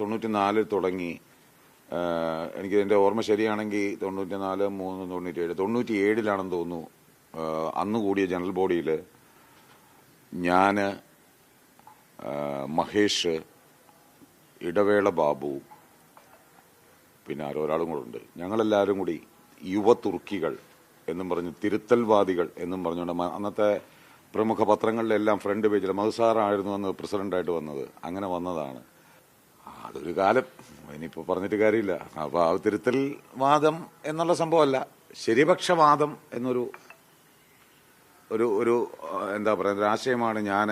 തൊണ്ണൂറ്റി നാലിൽ തുടങ്ങി. എനിക്ക് എന്റെ ഓർമ്മ ശരിയാണെങ്കിൽ തൊണ്ണൂറ്റി നാല് മൂന്ന് തൊണ്ണൂറ്റി ഏഴ് തൊണ്ണൂറ്റി ഏഴിലാണെന്ന് തോന്നുന്നു അന്ന് കൂടിയ ജനറൽ ബോഡിയിൽ ഞാൻ മഹേഷ് ഇടവേള ബാബു പിന്നെ ആരോ ഒരാളും കൂടെ ഉണ്ട്. ഞങ്ങളെല്ലാവരും കൂടി യുവതുർക്കികൾ എന്നും പറഞ്ഞ് തിരുത്തൽവാദികൾ എന്നും പറഞ്ഞുകൊണ്ട് അന്നത്തെ പ്രമുഖ പത്രങ്ങളിലെല്ലാം ഫ്രണ്ട് പേജിൽ മധുസാറായിരുന്നു അന്ന് പ്രസിഡന്റായിട്ട് വന്നത്. അങ്ങനെ വന്നതാണ്. അതൊരു കാലം. ഇനിയിപ്പോൾ പറഞ്ഞിട്ട് കാര്യമില്ല. അപ്പോൾ ആ തിരുത്തൽ വാദം എന്നുള്ള സംഭവമല്ല. ശരിപക്ഷവാദം എന്നൊരു ഒരു ഒരു എന്താ പറയുക ഒരു ആശയമാണ് ഞാൻ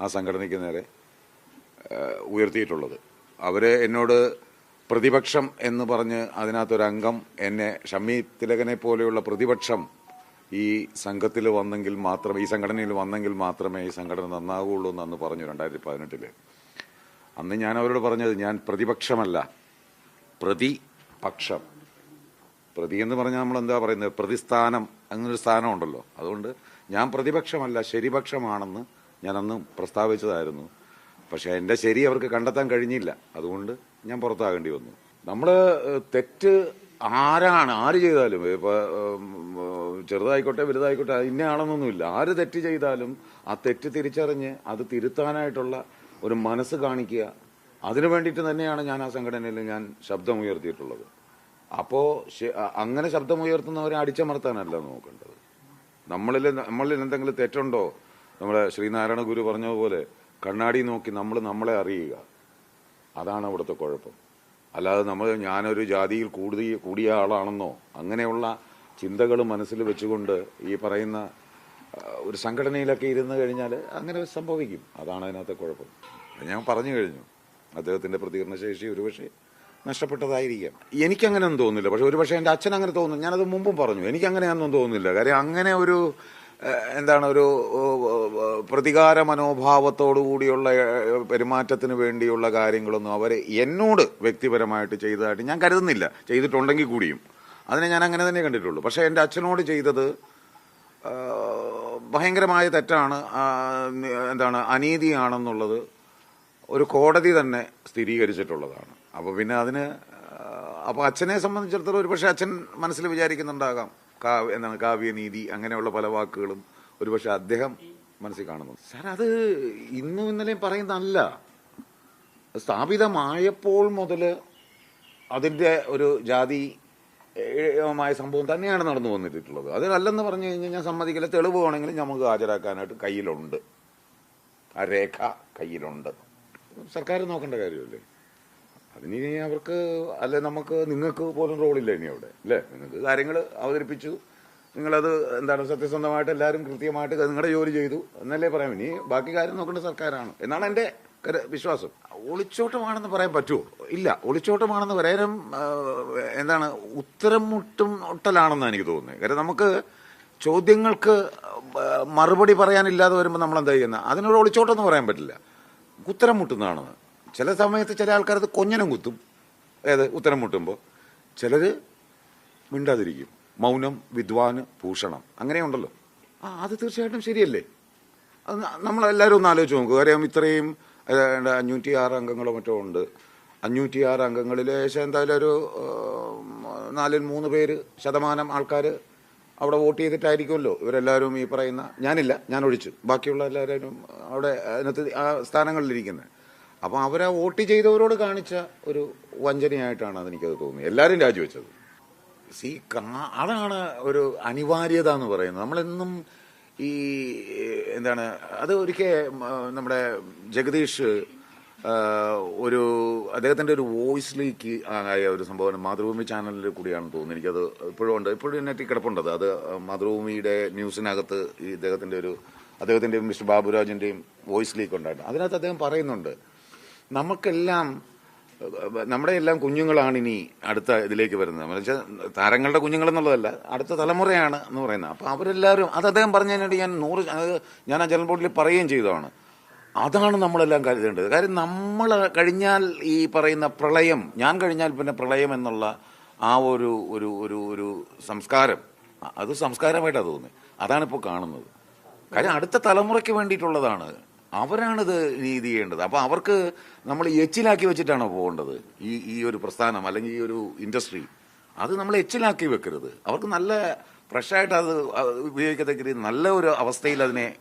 ആ സംഘടനയ്ക്ക് നേരെ ഉയർത്തിയിട്ടുള്ളത്. അവർ എന്നോട് പ്രതിപക്ഷം എന്ന് പറഞ്ഞ് അതിനകത്തൊരംഗം എന്നെ ഷമ്മി തിലകനെ പോലെയുള്ള പ്രതിപക്ഷം ഈ സംഘത്തിൽ വന്നെങ്കിൽ മാത്രമേ ഈ സംഘടനയിൽ വന്നെങ്കിൽ മാത്രമേ ഈ സംഘടന നന്നാവുകയുള്ളൂ എന്ന് പറഞ്ഞു രണ്ടായിരത്തി പതിനെട്ടിൽ. അന്ന് ഞാൻ അവരോട് പറഞ്ഞത് ഞാൻ പ്രതിപക്ഷമല്ല. പ്രതിപക്ഷം. പ്രതി എന്ന് പറഞ്ഞാൽ നമ്മൾ എന്താ പറയുന്നത്? പ്രതിസ്ഥാനം. അങ്ങനൊരു സ്ഥാനം ഉണ്ടല്ലോ. അതുകൊണ്ട് ഞാൻ പ്രതിപക്ഷമല്ല ശരിപക്ഷമാണെന്ന് ഞാൻ അന്ന് പ്രസ്താവിച്ചതായിരുന്നു. പക്ഷെ എന്റെ ശരി അവർക്ക് കണ്ടെത്താൻ കഴിഞ്ഞില്ല. അതുകൊണ്ട് ഞാൻ പുറത്താകേണ്ടി വന്നു. നമ്മൾ തെറ്റ് ആരാണ്? ആര് ചെയ്താലും? ഇപ്പൊ ചെറുതായിക്കോട്ടെ വലുതായിക്കോട്ടെ ഇന്ന ആണെന്നൊന്നുമില്ല ആര് തെറ്റ് ചെയ്താലും ആ തെറ്റ് തിരിച്ചറിഞ്ഞ് അത് തിരുത്താനായിട്ടുള്ള ഒരു മനസ്സ് കാണിക്കുക. അതിനു വേണ്ടിയിട്ട് തന്നെയാണ് ഞാൻ ആ സംഘടനയിൽ ഞാൻ ശബ്ദം ഉയർത്തിയിട്ടുള്ളത്. അപ്പോ അങ്ങനെ ശബ്ദം അങ്ങനെ ശബ്ദമുയർത്തുന്നവരെ അടിച്ചമർത്താനല്ല നോക്കേണ്ടത്. നമ്മളിൽ നമ്മളിൽ എന്തെങ്കിലും തെറ്റുണ്ടോ? നമ്മുടെ ശ്രീനാരായണ ഗുരു പറഞ്ഞതുപോലെ കണ്ണാടി നോക്കി നമ്മൾ നമ്മളെ അറിയുക. അതാണ് അവിടുത്തെ കുഴപ്പം. അല്ലാതെ നമ്മൾ ഞാനൊരു ജാതിയിൽ കൂടുതൽ കൂടിയ ആളാണെന്നോ അങ്ങനെയുള്ള ചിന്തകൾ മനസ്സിൽ വെച്ചുകൊണ്ട് ഈ പറയുന്ന ഒരു സംഘടനയിലൊക്കെ ഇരുന്ന് കഴിഞ്ഞാൽ അങ്ങനെ സംഭവിക്കും. അതാണ് അതിനകത്തെ കുഴപ്പം. ഞാൻ പറഞ്ഞു കഴിഞ്ഞു അദ്ദേഹത്തിന്റെ പ്രതികരണ ശേഷി ഒരുപക്ഷെ നഷ്ടപ്പെട്ടതായിരിക്കാം. എനിക്കങ്ങനെയൊന്നും തോന്നുന്നില്ല. പക്ഷെ ഒരുപക്ഷെ എന്റെ അച്ഛൻ അങ്ങനെ തോന്നുന്നു. ഞാനത് മുമ്പും പറഞ്ഞു. എനിക്കങ്ങനെയൊന്നും തോന്നുന്നില്ല. കാര്യം അങ്ങനെ ഒരു എന്താണ് ഒരു പ്രതികാര മനോഭാവത്തോടു കൂടിയുള്ള പെരുമാറ്റത്തിന് വേണ്ടിയുള്ള കാര്യങ്ങളൊന്നും അവർ എന്നോട് വ്യക്തിപരമായിട്ട് ചെയ്തതായിട്ട് ഞാൻ കരുതുന്നില്ല. ചെയ്തിട്ടുണ്ടെങ്കിൽ കൂടിയും. അതിനെ ഞാൻ അങ്ങനെ തന്നെ കണ്ടിട്ടുള്ളൂ. പക്ഷേ എന്റെ അച്ഛനോട് ചെയ്തത് ഭയങ്കരമായ തെറ്റാണ് എന്താണ് അനീതിയാണെന്നുള്ളത് ഒരു കോടതി തന്നെ സ്ഥിരീകരിച്ചിട്ടുള്ളതാണ്. അപ്പോൾ പിന്നെ അതിന് അപ്പോൾ അച്ഛനെ സംബന്ധിച്ചിടത്തോളം ഒരുപക്ഷെ അച്ഛൻ മനസ്സിൽ വിചാരിക്കുന്നുണ്ടാകാം കാവ്യ എന്താണ് കാവ്യനീതി അങ്ങനെയുള്ള പല വാക്കുകളും ഒരുപക്ഷെ അദ്ദേഹം മനസ്സിൽ കാണുന്നു സാർ അത് ഇന്നും ഇന്നലെയും പറയുന്നതല്ല. സ്ഥാപിതമായപ്പോൾ മുതൽ അതിന്റെ ഒരു ജാതി മായ സംഭവം തന്നെയാണ് നടന്നു വന്നിട്ടുള്ളത്. അതിനല്ലെന്ന് പറഞ്ഞു കഴിഞ്ഞാൽ ഞാൻ സമ്മതിക്കില്ല. തെളിവ് വേണമെങ്കിൽ നമുക്ക് ഹാജരാക്കാനായിട്ട് കയ്യിലുണ്ട്. ആ രേഖ കയ്യിലുണ്ട്. സർക്കാർ നോക്കേണ്ട കാര്യമല്ലേ? അതിന് അവർക്ക് അല്ലെ നമുക്ക് നിങ്ങൾക്ക് പോലും റോളില്ല ഇനി അവിടെ അല്ലേ? നിങ്ങൾക്ക് കാര്യങ്ങൾ അവതരിപ്പിച്ചു. നിങ്ങളത് എന്താണ് സത്യസന്ധമായിട്ട് എല്ലാവരും കൃത്യമായിട്ട് നിങ്ങളുടെ ജോലി ചെയ്തു എന്നല്ലേ പറയാം. ഇനി ബാക്കി കാര്യം നോക്കേണ്ട സർക്കാരാണ്. എന്നാണ് എന്റെ വിശ്വാസം. ഒളിച്ചോട്ടമാണെന്ന് പറയാൻ പറ്റുമോ? ഇല്ല. ഒളിച്ചോട്ടമാണെന്ന് പറയാനും എന്താണ് ഉത്തരം മുട്ടും മുട്ടലാണെന്നാണ് എനിക്ക് തോന്നുന്നത്. കാര്യം നമുക്ക് ചോദ്യങ്ങൾക്ക് മറുപടി പറയാനില്ലാതെ വരുമ്പോൾ നമ്മൾ എന്താ ചെയ്യുന്നത് അതിനൊരു ഒളിച്ചോട്ടം എന്ന് പറയാൻ പറ്റില്ല. ഉത്തരം മുട്ടുന്നതാണെന്ന് ചില സമയത്ത് ചില ആൾക്കാർ അത് കൊഞ്ഞനം കുത്തും. ഏത് ഉത്തരം മുട്ടുമ്പോൾ ചിലർ മിണ്ടാതിരിക്കും. മൗനം വിദ്വാന് ഭൂഷണം അങ്ങനെയുണ്ടല്ലോ. ആ അത് തീർച്ചയായിട്ടും ശരിയല്ലേ? അത് നമ്മളെല്ലാവരും ഒന്ന് ആലോചിച്ച് നോക്കുക കാര്യം ഇത്രയും ഏതാണ്ട് അഞ്ഞൂറ്റി ആറ് അംഗങ്ങളോ മറ്റോ ഉണ്ട്. അഞ്ഞൂറ്റി ആറ് അംഗങ്ങളിൽ ഏകദേശം എന്തായാലും ഒരു നാലിൽ മൂന്ന് പേര് ശതമാനം ആൾക്കാർ അവിടെ വോട്ട് ചെയ്തിട്ടായിരിക്കുമല്ലോ. ഇവരെല്ലാവരും ഈ പറയുന്ന ഞാനില്ല ഞാൻ ഒഴിച്ചു. ബാക്കിയുള്ള എല്ലാവരും അവിടെ അതിനകത്ത് ആ സ്ഥാനങ്ങളിലിരിക്കുന്നത് അപ്പം അവരെ വോട്ട് ചെയ്തവരോട് കാണിച്ച ഒരു വഞ്ചനയായിട്ടാണ് അതെനിക്കത് തോന്നിയത്. എല്ലാവരും രാജിവെച്ചത്. സി അതാണ് ഒരു അനിവാര്യത എന്ന് പറയുന്നത്. നമ്മളെന്നും ഈ എന്താണ് അത് ഒരിക്കൽ നമ്മുടെ ജഗദീഷ് ഒരു അദ്ദേഹത്തിന്റെ ഒരു വോയിസിലേക്ക് ആയ ഒരു സംഭവം മാതൃഭൂമി ചാനലിൽ കൂടിയാണെന്ന് തോന്നുന്നു. എനിക്കത് ഇപ്പോഴും ഉണ്ട്. ഇപ്പോഴും നെറ്റിൽ കിടപ്പുണ്ടത് അത് മാതൃഭൂമിയുടെ ന്യൂസിനകത്ത് ഈ ഇദ്ദേഹത്തിന്റെ ഒരു അദ്ദേഹത്തിന്റെയും മിസ്റ്റർ ബാബുരാജിന്റെയും വോയിസ് ലീക്ക് ഉണ്ടായിട്ടുണ്ട്. അതിനകത്ത് അദ്ദേഹം പറയുന്നുണ്ട് നമുക്കെല്ലാം നമ്മുടെ എല്ലാം കുഞ്ഞുങ്ങളാണ് ഇനി അടുത്ത ഇതിലേക്ക് വരുന്നത്. എന്ന് വെച്ചാൽ താരങ്ങളുടെ കുഞ്ഞുങ്ങൾ എന്നുള്ളതല്ല അടുത്ത തലമുറയാണ് എന്ന് പറയുന്നത്. അപ്പോൾ അവരെല്ലാവരും അത് അദ്ദേഹം പറഞ്ഞതിനായിട്ട് ഞാൻ നൂറ് ഞാൻ ആ ജനറൽ ബോർഡിൽ പറയുകയും ചെയ്തതാണ്. അതാണ് നമ്മളെല്ലാം കരുതേണ്ടത് കാര്യം നമ്മൾ കഴിഞ്ഞാൽ ഈ പറയുന്ന പ്രളയം ഞാൻ കഴിഞ്ഞാൽ പിന്നെ പ്രളയം എന്നുള്ള ആ ഒരു ഒരു ഒരു ഒരു സംസ്കാരം അത് സംസ്കാരമായിട്ടാണ് തോന്നുന്നത്. അതാണ് ഇപ്പോൾ കാണുന്നത്. കാര്യം അടുത്ത തലമുറയ്ക്ക് വേണ്ടിയിട്ടുള്ളതാണ്. അവരാണിത് നീതി ചെയ്യേണ്ടത്. അപ്പോൾ അവർക്ക് നമ്മൾ എച്ചിലാക്കി വെച്ചിട്ടാണോ പോകേണ്ടത്. ഈ ഈ ഒരു പ്രസ്ഥാനം അല്ലെങ്കിൽ ഈ ഒരു ഇൻഡസ്ട്രി. അത് നമ്മൾ എച്ചിലാക്കി വെക്കരുത്. അവർക്ക് നല്ല ഫ്രഷായിട്ട് അത് ഉപയോഗിക്കത്തക്ക രീതി നല്ല ഒരു അവസ്ഥയിൽ അതിനെ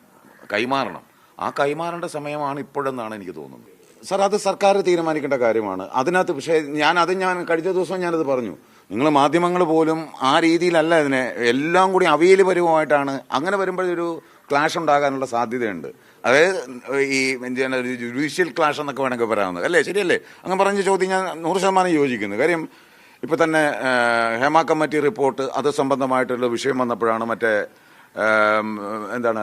കൈമാറണം. ആ കൈമാറേണ്ട സമയമാണ് ഇപ്പോഴെന്നാണ് എനിക്ക് തോന്നുന്നത്. സർ അത് സർക്കാർ തീരുമാനിക്കേണ്ട കാര്യമാണ്. അതിനകത്ത് പക്ഷേ ഞാൻ അത് ഞാൻ കഴിഞ്ഞ ദിവസം ഞാനത് പറഞ്ഞു. നിങ്ങൾ മാധ്യമങ്ങൾ പോലും ആ രീതിയിലല്ല ഇതിനെ എല്ലാം കൂടി അവയിൽ പരുവമായിട്ടാണ്. അങ്ങനെ വരുമ്പോഴൊരു ക്ലാഷ് ഉണ്ടാകാനുള്ള സാധ്യതയുണ്ട്. അതായത് ഈ എന്താണ് ഒരു ജുഡീഷ്യൽ ക്ലാഷ് എന്നൊക്കെ വേണമെങ്കിൽ പറയാവുന്നത്. അല്ലേ? ശരിയല്ലേ? അങ്ങനെ പറഞ്ഞ ചോദ്യം ഞാൻ നൂറ് ശതമാനം യോജിക്കുന്നു. കാര്യം ഇപ്പം തന്നെ ഹേമ കമ്മിറ്റി റിപ്പോർട്ട് അത് സംബന്ധമായിട്ടുള്ള വിഷയം വന്നപ്പോഴാണ് മറ്റേ എന്താണ്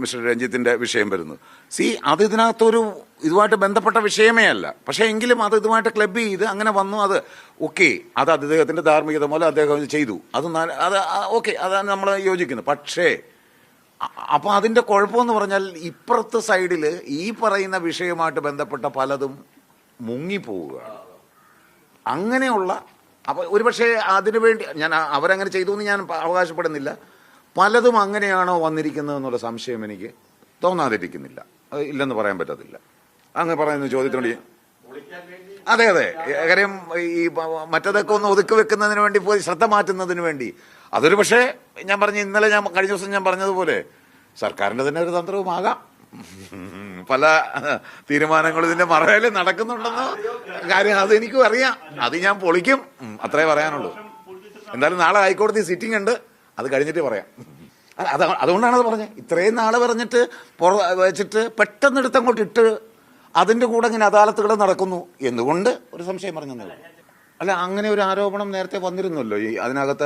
മിസ്റ്റർ രഞ്ജിത്തിന്റെ വിഷയം വരുന്നത്. സി അത് ഇതിനകത്തൊരു ഇതുമായിട്ട് ബന്ധപ്പെട്ട വിഷയമേ അല്ല. പക്ഷേ എങ്കിലും അത് ഇതുമായിട്ട് ക്ലബ് ചെയ്ത് അങ്ങനെ വന്നു അത് ഓക്കെ അത് അദ്ദേഹത്തിന്റെ ധാർമ്മികത മൂലം അദ്ദേഹം ചെയ്തു. അത് അത് ഓക്കെ അതാണ് നമ്മൾ യോജിക്കുന്നത്. പക്ഷേ അ- അപ്പൊ അതിന്റെ കുഴപ്പമെന്ന് പറഞ്ഞാൽ ഇപ്പുറത്തെ സൈഡിൽ ഈ പറയുന്ന വിഷയമായിട്ട് ബന്ധപ്പെട്ട പലതും മുങ്ങിപ്പോവുകയാണ്. അങ്ങനെയുള്ള അപ്പൊ ഒരുപക്ഷെ അതിനു വേണ്ടി ഞാൻ അവരങ്ങനെ ചെയ്തു എന്ന് ഞാൻ അവകാശപ്പെടുന്നില്ല. പലതും അങ്ങനെയാണോ വന്നിരിക്കുന്നത് എന്നുള്ള സംശയം എനിക്ക് തോന്നാതിരിക്കുന്നില്ല. ഇല്ലെന്ന് പറയാൻ പറ്റത്തില്ല. അങ്ങ് പറയുന്ന ചോദ്യത്തിനോട് അതെ അതെ. കാര്യം ഈ മറ്റതൊക്കെ ഒന്ന് ഒതുക്കി വെക്കുന്നതിന് വേണ്ടി ശ്രദ്ധ മാറ്റുന്നതിന് വേണ്ടി അതൊരു പക്ഷേ ഞാൻ പറഞ്ഞ ഇന്നലെ ഞാൻ കഴിഞ്ഞ ദിവസം ഞാൻ പറഞ്ഞതുപോലെ സർക്കാരിന്റെ തന്നെ ഒരു തന്ത്രവുമാകാം പല തീരുമാനങ്ങളും ഇതിന്റെ മറയിൽ നടക്കുന്നുണ്ടെന്ന് കാര്യം അത് എനിക്കും അറിയാം. അത് ഞാൻ പൊളിക്കും. അത്രേ പറയാനുള്ളൂ. എന്തായാലും നാളെ ഹൈക്കോടതി സിറ്റിംഗ് ഉണ്ട്. അത് കഴിഞ്ഞിട്ട് പറയാം. അത് അതുകൊണ്ടാണ് അത് പറഞ്ഞത്. ഇത്രയും നാളെ പറഞ്ഞിട്ട് പുറ വെച്ചിട്ട് പെട്ടെന്ന് എടുത്തങ്ങോട്ട് ഇട്ട് അതിന്റെ കൂടെ ഇങ്ങനെ അദാലത്തുകൾ നടക്കുന്നു. എന്തുകൊണ്ട്? ഒരു സംശയം പറഞ്ഞു. അല്ല അങ്ങനെ ഒരു ആരോപണം നേരത്തെ വന്നിരുന്നല്ലോ. ഈ അതിനകത്ത്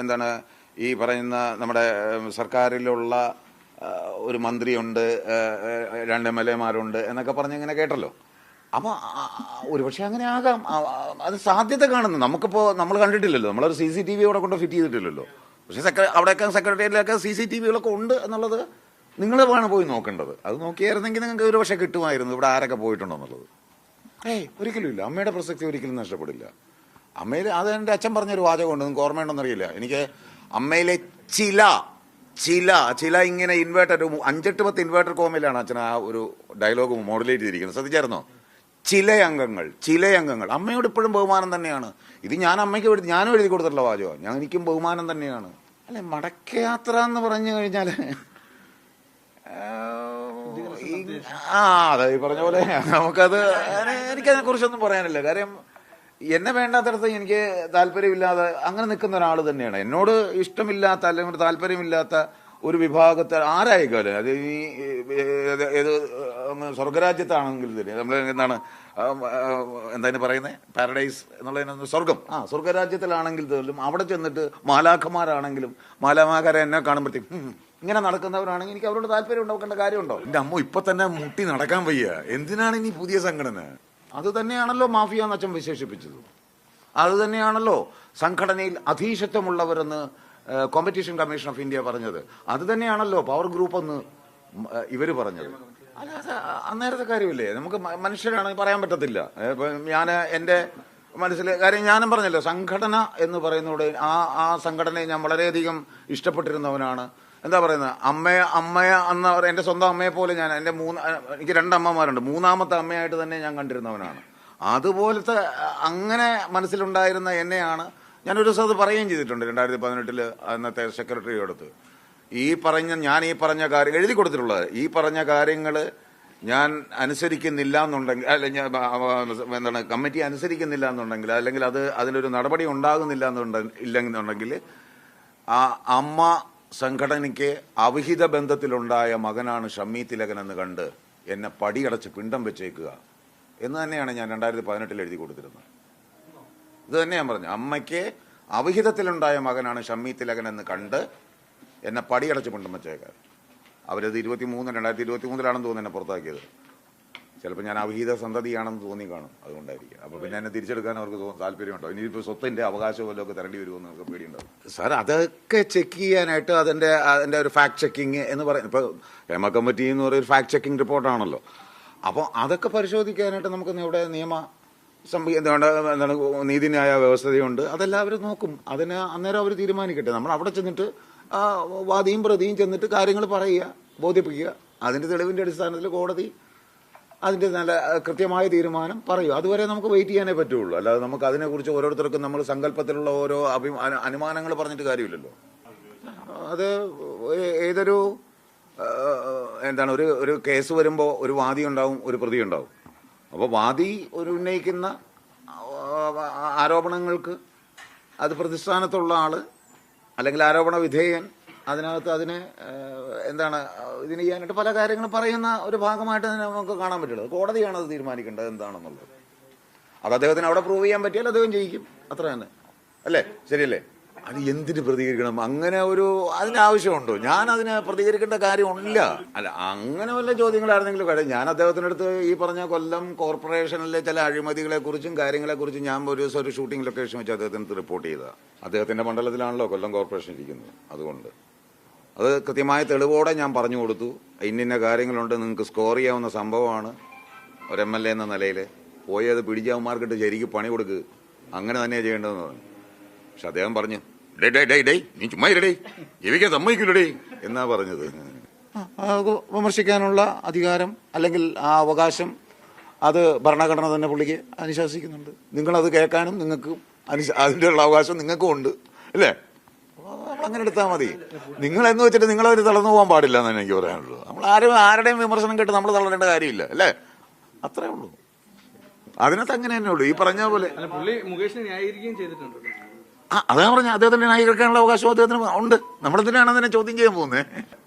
എന്താണ് ഈ പറയുന്ന നമ്മുടെ സർക്കാരിലുള്ള ഒരു മന്ത്രിയുണ്ട് രണ്ട് എം എൽ എമാരുണ്ട് എന്നൊക്കെ പറഞ്ഞ് ഇങ്ങനെ കേട്ടല്ലോ. അപ്പൊ ആ, ആ, ഒരുപക്ഷെ അങ്ങനെ ആകാം. അത് സാധ്യത കാണുന്നു. നമുക്കിപ്പോ നമ്മൾ കണ്ടിട്ടില്ലല്ലോ. നമ്മളൊരു സി സി ടി വി അവിടെ കൊണ്ട് ഫിറ്റ് ചെയ്തിട്ടില്ലല്ലോ. പക്ഷെ സെക്ര അവിടെയൊക്കെ സെക്രട്ടേറിയറ്റിലൊക്കെ സി സി ടി വികളൊക്കെ ഉണ്ട് എന്നുള്ളത് നിങ്ങൾ വേണം പോയി നോക്കേണ്ടത്. അത് നോക്കിയായിരുന്നെങ്കിൽ നിങ്ങൾക്ക് ഒരു പക്ഷേ കിട്ടുമായിരുന്നു. ഇവിടെ ആരൊക്കെ പോയിട്ടുണ്ടോ എന്നുള്ളത്. ഏയ് ഒരിക്കലും ഇല്ല. അമ്മയുടെ പ്രസക്തി ഒരിക്കലും നഷ്ടപ്പെടില്ല. അമ്മയിൽ അത് എന്റെ അച്ഛൻ പറഞ്ഞൊരു വാചകമുണ്ട് നിങ്ങൾക്ക് ഓർമ്മയുണ്ടെന്നറിയില്ല എനിക്ക് അമ്മയിലെ ചില ചില ചില ഇങ്ങനെ ഇൻവേർട്ടർ അഞ്ചെട്ട് പത്ത് ഇൻവേർട്ടർ കോമയിലാണ് അച്ഛൻ ആ ഒരു ഡയലോഗ് മോഡുലേറ്റ് ചെയ്തിരിക്കുന്നത്. ശ്രദ്ധിച്ചായിരുന്നോ? ചില അംഗങ്ങൾ ചില അംഗങ്ങൾ അമ്മയോട് ഇപ്പോഴും ബഹുമാനം തന്നെയാണ്. ഇത് ഞാൻ അമ്മയ്ക്ക് എഴുതി ഞാനും എഴുതി കൊടുത്തിട്ടുള്ള വാചകം ഞാൻ എനിക്കും ബഹുമാനം തന്നെയാണ്. അല്ലെ മടക്കയാത്ര എന്ന് പറഞ്ഞു കഴിഞ്ഞാൽ ആ അതെ ഈ പറഞ്ഞ പോലെ. നമുക്കത് എനിക്കതിനെ കുറിച്ചൊന്നും പറയാനില്ല. കാര്യം എന്നെ വേണ്ടാത്തടത്ത് എനിക്ക് താല്പര്യമില്ലാതെ അങ്ങനെ നിൽക്കുന്ന ഒരാൾ തന്നെയാണ്. എന്നോട് ഇഷ്ടമില്ലാത്ത അല്ലെങ്കിൽ താല്പര്യമില്ലാത്ത ഒരു വിഭാഗത്തെ ആരായിക്കോലെ? അത് ഈ ഏത് സ്വർഗരാജ്യത്താണെങ്കിൽ തന്നെ. നമ്മൾ എന്താണ് എന്താണ് പറയുന്നത് പാരഡൈസ് എന്നുള്ളതിന് സ്വർഗം. ആ സ്വർഗരാജ്യത്തിലാണെങ്കിൽ പോലും അവിടെ ചെന്നിട്ട് മാലാഖമാരാണെങ്കിലും മാലാമാകാരെ എന്നെ കാണുമ്പോഴത്തേക്കും "ഉം, ഇങ്ങനെ നടക്കുന്നവരാണെങ്കിൽ എനിക്ക് അവരോട് താല്പര്യം ഉണ്ടാക്കേണ്ട കാര്യമുണ്ടോ? എന്റെ അമ്മ ഇപ്പൊ തന്നെ മുട്ടി നടക്കാൻ വയ്യ. എന്തിനാണ് ഇനി പുതിയ സംഘടന? അത് തന്നെയാണല്ലോ മാഫിയ എന്ന് അച്ഛൻ വിശേഷിപ്പിച്ചത്. അത് തന്നെയാണല്ലോ സംഘടനയിൽ അധീശത്വമുള്ളവരെന്ന് കോമ്പറ്റീഷൻ കമ്മീഷൻ ഓഫ് ഇന്ത്യ പറഞ്ഞത്. അത് തന്നെയാണല്ലോ പവർ ഗ്രൂപ്പ് എന്ന് ഇവർ പറഞ്ഞത്. അല്ല അത് അന്നേരത്തെ കാര്യമില്ലേ? നമുക്ക് മനുഷ്യരാണെങ്കിൽ മനുഷ്യരാണ് പറയാൻ പറ്റത്തില്ല. ഞാൻ എന്റെ മനസ്സിൽ കാര്യം ഞാനും പറഞ്ഞല്ലോ സംഘടന എന്ന് പറയുന്നതോടെ ആ ആ സംഘടനയെ ഞാൻ വളരെയധികം ഇഷ്ടപ്പെട്ടിരുന്നവനാണ്. എന്താ പറയുന്നത്? അമ്മയെ അമ്മയെ അന്ന് അവർ എന്റെ സ്വന്തം അമ്മയെ പോലെ ഞാൻ എന്റെ മൂന്ന് എനിക്ക് രണ്ടമ്മമാരുണ്ട് മൂന്നാമത്തെ അമ്മയായിട്ട് തന്നെ ഞാൻ കണ്ടിരുന്നവനാണ്. അതുപോലത്തെ അങ്ങനെ മനസ്സിലുണ്ടായിരുന്ന എന്നെയാണ് ഞാനൊരു ദിവസം അത് പറയുകയും ചെയ്തിട്ടുണ്ട്. രണ്ടായിരത്തി പതിനെട്ടിൽ അന്നത്തെ സെക്രട്ടറിയോടത്ത്. ഈ പറഞ്ഞ ഞാൻ ഈ പറഞ്ഞ കാര്യം എഴുതി കൊടുത്തിട്ടുള്ളത്. ഈ പറഞ്ഞ കാര്യങ്ങൾ ഞാൻ അനുസരിക്കുന്നില്ല എന്നുണ്ടെങ്കിൽ അല്ലെങ്കിൽ എന്താണ് കമ്മിറ്റി അനുസരിക്കുന്നില്ല എന്നുണ്ടെങ്കിൽ അല്ലെങ്കിൽ അത് അതിലൊരു നടപടി ഉണ്ടാകുന്നില്ല എന്നുണ്ടെ ഇല്ലെന്നുണ്ടെങ്കിൽ ആ അമ്മ സംഘടനയ്ക്ക് അവിഹിത ബന്ധത്തിലുണ്ടായ മകനാണ് ഷമ്മി തിലകൻ എന്ന് കണ്ട് എന്നെ പടിയടച്ച് പിണ്ടം വെച്ചേക്കുക. എന്ന് തന്നെയാണ് ഞാൻ രണ്ടായിരത്തി പതിനെട്ടിൽ എഴുതി കൊടുത്തിരുന്നത്. ഇത് തന്നെ ഞാൻ പറഞ്ഞു. അമ്മയ്ക്ക് അവിഹിതത്തിലുണ്ടായ മകനാണ് ഷമ്മി തിലകൻ എന്ന് കണ്ട് എന്നെ പടിയടച്ച് പിണ്ടം വെച്ചേക്കാൻ അവരത് ഇരുപത്തി മൂന്ന് രണ്ടായിരത്തി ഇരുപത്തി മൂന്നിലാണെന്ന് തോന്നുന്നു എന്നെ പുറത്താക്കിയത്. ചിലപ്പോൾ ഞാൻ അവിഹിത സന്തതിയാണെന്ന് തോന്നി കാണും അതുകൊണ്ടായിരിക്കും. അപ്പോൾ പിന്നെ എന്നെ തിരിച്ചെടുക്കാൻ അവർക്ക് താല്പര്യമുണ്ടോ? ഇനിയിപ്പോൾ സ്വത്തിന്റെ അവകാശം ഒക്കെ തരേണ്ടി വരുമെന്ന് നമുക്ക് പേടിയുണ്ടാവും. സാർ അതൊക്കെ ചെക്ക് ചെയ്യാനായിട്ട് അതിന്റെ അതിന്റെ ഒരു ഫാക്ട് ചെക്കിങ് എന്ന് പറയുന്നത് ഇപ്പോൾ ഹേമ കമ്മിറ്റി എന്ന് പറയുന്ന ഒരു ഫാക്ട് ചെക്കിംഗ് റിപ്പോർട്ടാണല്ലോ. അപ്പോൾ അതൊക്കെ പരിശോധിക്കാനായിട്ട് നമുക്ക് ഇവിടെ നിയമ എന്താണ് എന്താണ് നീതിന്യായ വ്യവസ്ഥതയുണ്ട്. അതെല്ലാം അവർ നോക്കും. അതിന് അന്നേരം അവർ തീരുമാനിക്കട്ടെ. നമ്മൾ അവിടെ ചെന്നിട്ട് വാദിയും പ്രതിയും ചെന്നിട്ട് കാര്യങ്ങൾ പറയുക ബോധിപ്പിക്കുക. അതിന്റെ തെളിവിന്റെ അടിസ്ഥാനത്തിൽ കോടതി അതിന്റെ നല്ല കൃത്യമായ തീരുമാനം പറയൂ. അതുവരെ നമുക്ക് വെയിറ്റ് ചെയ്യാനേ പറ്റുള്ളൂ. അല്ലാതെ നമുക്ക് അതിനെക്കുറിച്ച് ഓരോരുത്തർക്കും നമ്മൾ സങ്കല്പത്തിലുള്ള ഓരോ അഭി അനുമാനങ്ങൾ പറഞ്ഞിട്ട് കാര്യമില്ലല്ലോ. അത് ഏതൊരു എന്താണ് ഒരു ഒരു കേസ് വരുമ്പോൾ ഒരു വാദി ഉണ്ടാവും ഒരു പ്രതി ഉണ്ടാവും. അപ്പോൾ വാദി ഒരു ഉന്നയിക്കുന്ന ആരോപണങ്ങൾക്ക് അത് പ്രതിസ്ഥാനത്തുള്ള ആൾ അല്ലെങ്കിൽ ആരോപണ വിധേയൻ അതിനകത്ത് അതിനെ എന്താണ് ഇതിന് ചെയ്യാനായിട്ട് പല കാര്യങ്ങളും പറയുന്ന ഒരു ഭാഗമായിട്ട് തന്നെ നമുക്ക് കാണാൻ പറ്റുള്ളൂ. കോടതിയാണ് അത് തീരുമാനിക്കേണ്ടത് എന്താണെന്നുള്ളത്. അത് അദ്ദേഹത്തിന് അവിടെ പ്രൂവ് ചെയ്യാൻ പറ്റിയാൽ അദ്ദേഹം ജയിക്കും. അത്ര തന്നെ. അല്ലേ? ശരിയല്ലേ? അത് എന്തിന് പ്രതികരിക്കണം? അങ്ങനെ ഒരു അതിന് ആവശ്യമുണ്ടോ? ഞാൻ അതിന് പ്രതികരിക്കേണ്ട കാര്യമില്ല. അല്ല അങ്ങനെ വല്ല ചോദ്യങ്ങളായിരുന്നെങ്കിലും കാര്യം ഞാൻ അദ്ദേഹത്തിന്റെ അടുത്ത് ഈ പറഞ്ഞ കൊല്ലം കോർപ്പറേഷനിലെ ചില അഴിമതികളെക്കുറിച്ചും കുറിച്ചും കാര്യങ്ങളെ കുറിച്ചും ഞാൻ ഒരു ദിവസം ഒരു ഷൂട്ടിംഗ് ലൊക്കേഷൻ വെച്ച് അദ്ദേഹത്തിന് റിപ്പോർട്ട് ചെയ്തതാണ് അദ്ദേഹത്തിന്റെ മണ്ഡലത്തിലാണല്ലോ കൊല്ലം കോർപ്പറേഷൻ ഇരിക്കുന്നത്. അതുകൊണ്ട്. അത് കൃത്യമായ തെളിവോടെ ഞാൻ പറഞ്ഞു കൊടുത്തു. ഇന്നിന്ന കാര്യങ്ങളുണ്ട്. നിങ്ങൾക്ക് സ്കോർ ചെയ്യാവുന്ന സംഭവമാണ്. ഒരു എം എൽ എ എന്ന നിലയിൽ പോയി അത് പിടിച്ചവന്മാർക്കിട്ട് ശരിക്ക് പണി കൊടുക്ക്. അങ്ങനെ തന്നെയാണ് ചെയ്യേണ്ടതെന്ന് പറഞ്ഞു. പക്ഷെ അദ്ദേഹം പറഞ്ഞു ഡേ ഡേ ഡേ ഡേ നീ ചുമ്മാ ഇരടേ. ജീവിക്കാൻ സമ്മതിക്കില്ലടേ എന്നാ പറഞ്ഞത്. വിമർശിക്കാനുള്ള അധികാരം അല്ലെങ്കിൽ ആ അവകാശം അത് ഭരണഘടന തന്നെ പുള്ളിക്ക് അനുശാസിക്കുന്നുണ്ട്. നിങ്ങളത് കേൾക്കാനും നിങ്ങൾക്ക് അനുശ അതിന്റെ അവകാശം നിങ്ങൾക്കും ഉണ്ട്. അല്ലേ? അങ്ങനെ എടുത്താൽ മതി. നിങ്ങൾ എന്ന് വെച്ചിട്ട് നിങ്ങളതിന് തളർന്നു പോകാൻ പാടില്ല എന്നാണ് എനിക്ക് പറയാനുള്ളത്. നമ്മൾ ആരും ആരുടെയും വിമർശനം കേട്ട് നമ്മൾ തളരേണ്ട കാര്യമില്ല അല്ലേ? അത്രേ ഉള്ളൂ. അതിനകത്ത് അങ്ങനെ തന്നെ ഉള്ളൂ. ഈ പറഞ്ഞ പോലെ ആ അതാ പറഞ്ഞ. അദ്ദേഹത്തിന് ന്യായീകരിക്കാനുള്ള അവകാശം അദ്ദേഹത്തിന് ഉണ്ട്. നമ്മളെന്തിനാണ് അതിനെ ചോദ്യം ചെയ്യാൻ പോകുന്നത്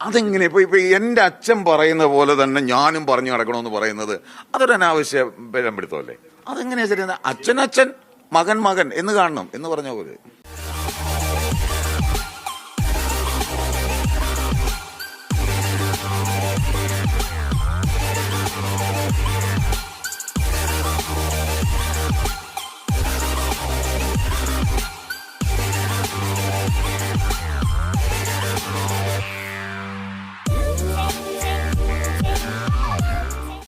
അതെങ്ങനെ ഇപ്പൊ ഇപ്പൊ എന്റെ അച്ഛൻ പറയുന്ന പോലെ തന്നെ ഞാനും പറഞ്ഞു നടക്കണമെന്ന് പറയുന്നത് അതൊരു അനാവശ്യ പിഴമ്പിടുത്തമല്ലേ അതെങ്ങനെയാ ശരി അച്ഛൻ അച്ഛൻ മകൻ മകൻ എന്ന് കാണണം എന്ന് പറഞ്ഞ പോലെ.